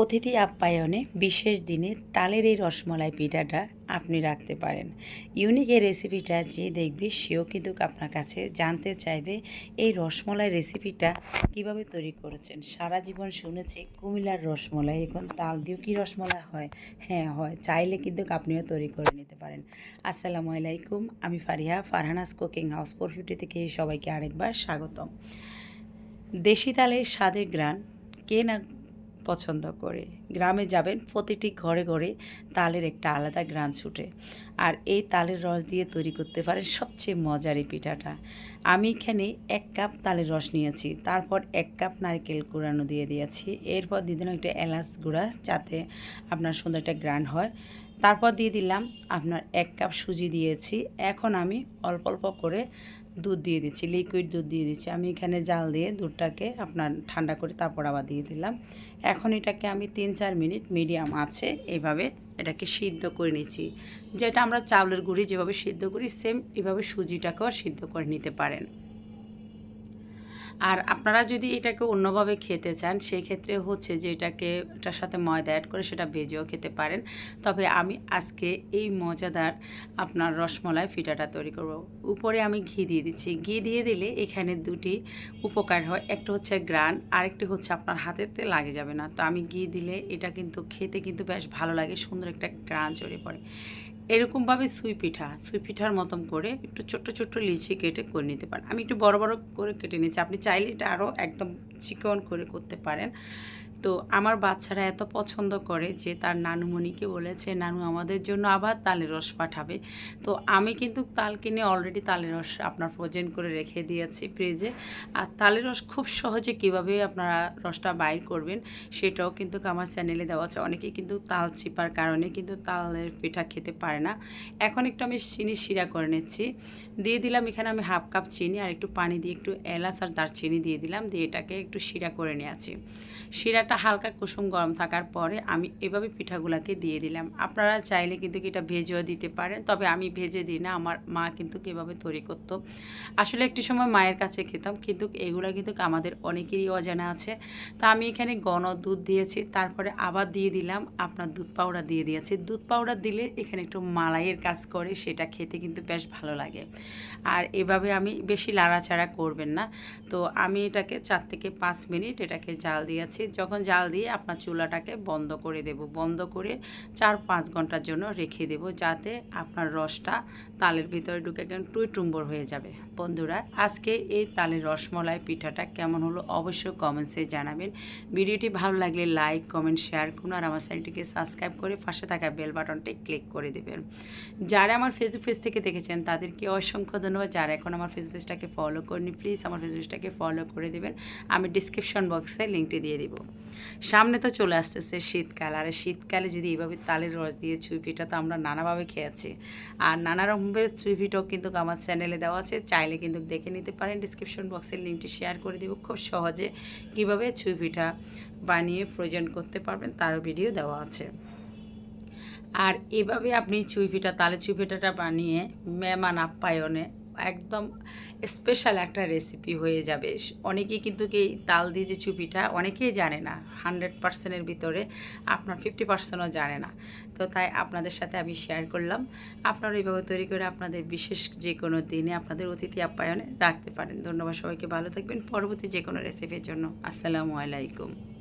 অতিথি আপ্যায়নে বিশেষ দিনে তালের এই রসমলাই পিঠাটা আপনি রাখতে পারেন। ইউনিক এই রেসিপিটা যে দেখবে সেও কিন্তু আপনার কাছে জানতে চাইবে এই রসমলাই রেসিপিটা কীভাবে তৈরি করেছেন। সারা জীবন শুনেছি কুমিলার রসমলাই, এখন তাল দিয়েও কি রসমলাই হয়? হ্যাঁ হয়। চাইলে কিন্তু আপনিও তৈরি করে নিতে পারেন। আসসালামু আলাইকুম, আমি Fariha, Farhana's cooking house four থেকে সবাইকে আরেকবার স্বাগতম। দেশি তালের স্বাদের গ্রান কে না পছন্দ করে। গ্রামে যাবেন, প্রতিটি ঘরে ঘরে তালের একটা আলাদা গ্রান ছুটে। আর এই তালের রস দিয়ে তৈরি করতে পারেন সবচেয়ে মজার এই পিঠাটা। আমি এখানে এক কাপ তালের রস নিয়েছি, তারপর এক কাপ নারকেল কুড়ানো দিয়ে দিয়েছি। এরপর দিয়ে একটা এলাচ গুঁড়া, যাতে আপনার সুন্দর একটা গ্রান হয়। তারপর দিয়ে দিলাম আপনার এক কাপ সুজি দিয়েছি। এখন আমি অল্প অল্প করে দুধ দিয়ে দিচ্ছি লিকুইড দুধ দিয়ে দিচ্ছি। আমি এখানে জাল দিয়ে দুধটাকে আপনার ঠান্ডা করে তারপর আবার দিয়ে দিলাম। এখন এটাকে আমি তিন চার মিনিট মিডিয়াম আছে, এভাবে এটাকে সিদ্ধ করে নিচ্ছি। যেটা আমরা চাউলের গুঁড়ি যেভাবে সিদ্ধ করি সেম এভাবে সুজিটাকেও সিদ্ধ করে নিতে পারেন। আর আপনারা যদি এটাকে অন্যভাবে খেতে চান সেই ক্ষেত্রে হচ্ছে যে এটাকে, এটার সাথে ময়দা অ্যাড করে সেটা ভেজেও খেতে পারেন। তবে আমি আজকে এই মজাদার আপনার রসমলাই ফিটাটা তৈরি করব। উপরে আমি ঘি দিয়ে দিচ্ছি। ঘি দিয়ে দিলে এখানে দুটি উপকার হয়। একটা হচ্ছে গ্রান আরেকটি হচ্ছে আপনার হাতেতে লাগে যাবে না। তো আমি ঘি দিলে এটা কিন্তু খেতে কিন্তু বেশ ভালো লাগে, সুন্দর একটা গ্রান চড়ে পড়ে। এরকমভাবে সুই পিঠা, সুই পিঠার মতন করে একটু ছোট্ট ছোট্ট লিচি কেটে করে নিতে পারেন। আমি একটু বড় বড় করে কেটে নিয়েছি। আপনি চাইলে এটা আরও একদম চিকন করে করতে পারেন। তো আমার বাচ্চারা এত পছন্দ করে যে তার নানুমণিকে বলেছে, নানু, আমাদের জন্য আবার তালের রস পাঠাবে। তো আমি কিন্তু তাল কিনে অলরেডি তালের রস আপনার ফ্রোজেন করে রেখে দিয়েছি ফ্রিজে আর তালের রস খুব সহজে কীভাবে আপনারা রসটা বাইর করবেন সেটাও কিন্তু আমার চ্যানেলে দেওয়া আছে। অনেকে কিন্তু তাল চিপার কারণে কিন্তু তালের পিঠা খেতে পারে না। এখন একটু আমি চিনি শিরা করে নিচ্ছি। দিয়ে দিলাম এখানে আমি হাফ কাপ চিনি আর একটু পানি দিয়ে একটু এলাচ আর দারচিনি দিয়ে দিলাম। দিয়ে এটাকে একটু শিরা করে নিয়েছি শিরাটা হালকা কুসুম গরম থাকার পরে আমি এভাবে পিঠাগুলোকে দিয়ে দিলাম। আপনারা চাইলে কিন্তু এটা ভেজেও দিতে পারেন, তবে আমি ভেজে দিই না, আমার মা কিন্তু কীভাবে তৈরি করতো। আসলে একটি সময় মায়ের কাছে খেতাম, কিন্তু এগুলো কিন্তু আমাদের অনেকেরই অজানা আছে। তা আমি এখানে গণ দুধ দিয়েছি, তারপরে আবার দিয়ে দিলাম, আপনার দুধ পাউডার দিয়ে দিয়েছি। দুধ পাউডার দিলে এখানে একটু মালাইয়ের কাজ করে, সেটা খেতে কিন্তু বেশ ভালো লাগে। আর এভাবে আমি বেশি লাড়াচাড়া করবেন না। তো আমি এটাকে চার থেকে পাঁচ মিনিট এটাকে জাল দিয়েছি। যখন জাল দিয়ে আপনার চুলাটাকে বন্ধ করে দেব। বন্ধ করে চার পাঁচ ঘণ্টার জন্য রেখে দেব যাতে আপনার রসটা তালের ভিতরে ঢুকে কেন টুই টুম্বর হয়ে যাবে। বন্ধুরা, আজকে এই তালের রসমলাই পিঠাটা কেমন হলো অবশ্যই কমেন্টসে জানাবেন। ভিডিওটি ভালো লাগলে লাইক কমেন্ট শেয়ার করুন আর আমার চ্যানেলটিকে সাবস্ক্রাইব করে পাশে থাকা বেল বাটনটি ক্লিক করে দেবেন। যারা আমার ফেসবুক পেজ থেকে দেখেছেন, তাদেরকে অসংখ্য ধন্যবাদ। যারা এখন আমার ফেসবুক পেজটাকে ফলো করেনি প্লিজ আমার ফেসবুক পেজটাকে ফলো করে দেবেন। আমি ডিসক্রিপশন বক্সে লিঙ্কটি দিয়ে দিব। সামনে তো চলে আসতেছে শীতকাল, আর শীতকালে যদি এইভাবে তালের রস দিয়ে চুই তো আমরা নানাভাবে খেয়েছি আর নানা রকমের চুই কিন্তু আমার চ্যানেলে দেওয়া আছে, চাইলে কিন্তু দেখে নিতে পারেন ডিসক্রিপশন বক্সের লিঙ্কটি শেয়ার করে দেবো। খুব সহজে কীভাবে চুই বানিয়ে প্রয়োজন করতে পারবেন তারও ভিডিও দেওয়া আছে। আর এভাবে আপনি চুই তালে চুই বানিয়ে মেহমান আপ্যায়নে একদম স্পেশাল একটা রেসিপি হয়ে যাবে। অনেকেই কিন্তু এই তাল দিয়ে যে চুপিটা অনেকেই জানে না হান্ড্রেড পার্সেন্টের ভিতরে আপনার ফিফটি পার্সেন্টও জানে না। তো তাই আপনাদের সাথে আমি শেয়ার করলাম। আপনারা এইভাবে তৈরি করে আপনাদের বিশেষ যে কোনো দিনে আপনাদের অতিথি আপ্যায়নে রাখতে পারেন। ধন্যবাদ সবাইকে, ভালো থাকবেন। পরবর্তী যে কোনো রেসিপির জন্য। আসসালামু আলাইকুম।